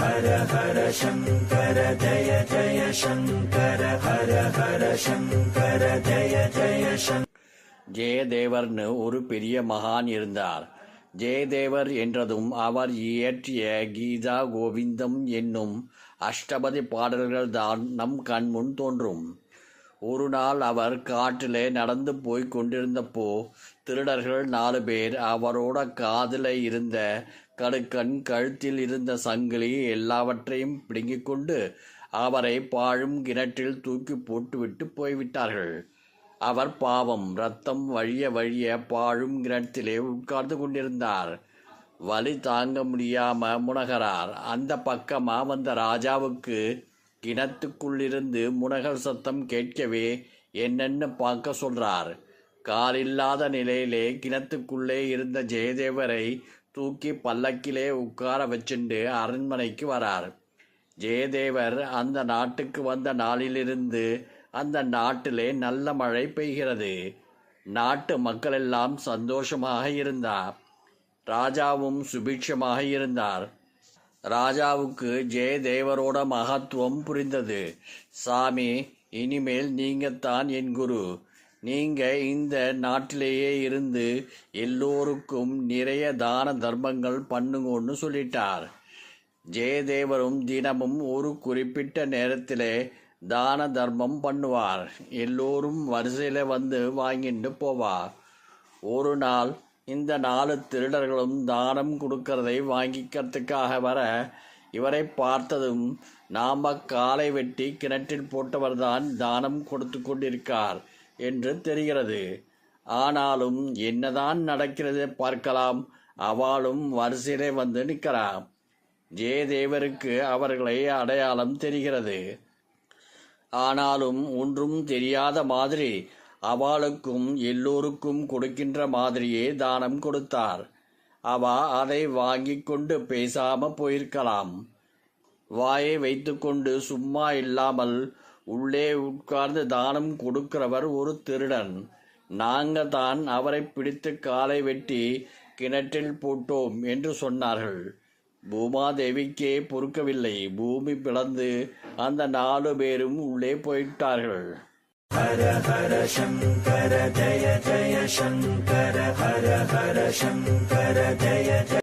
ஹர ஹர சங்கர ஜய ஜய சங்கர ஹர ஹர சங்கர ஜய ஜய சங்கர ஜெயதேவர்னு ஒரு பெரிய மகான் இருந்தார். ஜெயதேவர் என்றதும் அவர் இயற்றிய கீதா கோவிந்தம் என்னும் அஷ்டபதி பாடல்கள் தான் நம் கண்முன் தோன்றும். ஒரு நாள் அவர் காட்டிலே நடந்து போய் கொண்டிருந்தப்போ திருடர்கள் நாலு பேர் அவரோட காதில் இருந்த கடுக்கன் கழுத்தில் இருந்த சங்கிலி எல்லாவற்றையும் பிடுங்கிக் கொண்டு அவரை பாழும் கிணற்றில் தூக்கி போட்டுவிட்டு போய்விட்டார்கள். அவர் பாவம் ரத்தம் வழிய வழிய பாழும் கிணற்றிலே உட்கார்ந்து கொண்டிருந்தார். வலி தாங்க முடியாம முனகரார் அந்த பக்கமா வந்த ராஜாவுக்கு கிணத்துக்குள்ளிருந்து முனகர் சத்தம் கேட்கவே என்னென்னு பார்க்க சொல்றார். காலில்லாத நிலையிலே கிணத்துக்குள்ளே இருந்த ஜெயதேவரை தூக்கி பல்லக்கிலே உட்கார வச்சுண்டு அரண்மனைக்கு வரார். ஜெயதேவர் அந்த நாட்டுக்கு வந்த நாளிலிருந்து அந்த நாட்டிலே நல்ல மழை பெய்கிறது. நாட்டு மக்கள் எல்லாம் சந்தோஷமாக இருந்தார். ராஜாவும் சுபிட்சமாக இருந்தார். ராஜாவுக்கு ஜெயதேவரோட மகத்துவம் புரிந்தது. சாமி இனிமேல் நீங்கத்தான் என் குரு. நீங்க இந்த நாட்டிலேயே இருந்து எல்லோருக்கும் நிறைய தான தர்மங்கள் பண்ணுங்கன்னு சொல்லிட்டார். ஜெயதேவரும் தினமும் ஒரு குறிப்பிட்ட நேரத்தில் தான தர்மம் பண்ணுவார். எல்லோரும் வரிசையில் வந்து வாங்கிட்டு போவார் ஒரு நாள் இந்த நாலு திருடர்களும் தானம் கொடுக்கறதை வாங்கிக்கிறதுக்காக வர இவரை பார்த்ததும் நாம காலை வெட்டி கிணற்றில் போட்டவர்தான் தானம் கொடுத்து கொண்டிருக்கார். என்று தெரிகிறது. ஆனாலும் என்னதான் நடக்கிறது பார்க்கலாம். அவளும் வரிசையிலே வந்து நிற்கிறான். ஜெயதேவருக்கு அவர்களை அடையாளம் தெரிகிறது. ஆனாலும் ஒன்றும் தெரியாத மாதிரி அவளுக்கும் எல்லோருக்கும் கொடுக்கின்ற மாதிரியே தானம் கொடுத்தார். அவ அதை வாங்கி கொண்டு பேசாம போயிருக்கலாம். வாயை வைத்துக்கொண்டு சும்மா இல்லாமல் உள்ளே உட்கார்ந்து தானம் கொடுக்கிறவர் ஒரு திருடன். நாங்க தான் அவரை பிடித்து காலை வெட்டி கிணற்றில் போட்டோம் என்று சொன்னார்கள். பூமாதேவிக்கே பொறுக்கவில்லை. பூமி பிளந்து அந்த நாலு பேரும் உள்ளே போயிட்டார்கள். ஹர ஹர சங்கர ஜய ஜய சங்கர ஹர ஹர சங்கர ஜய ஜய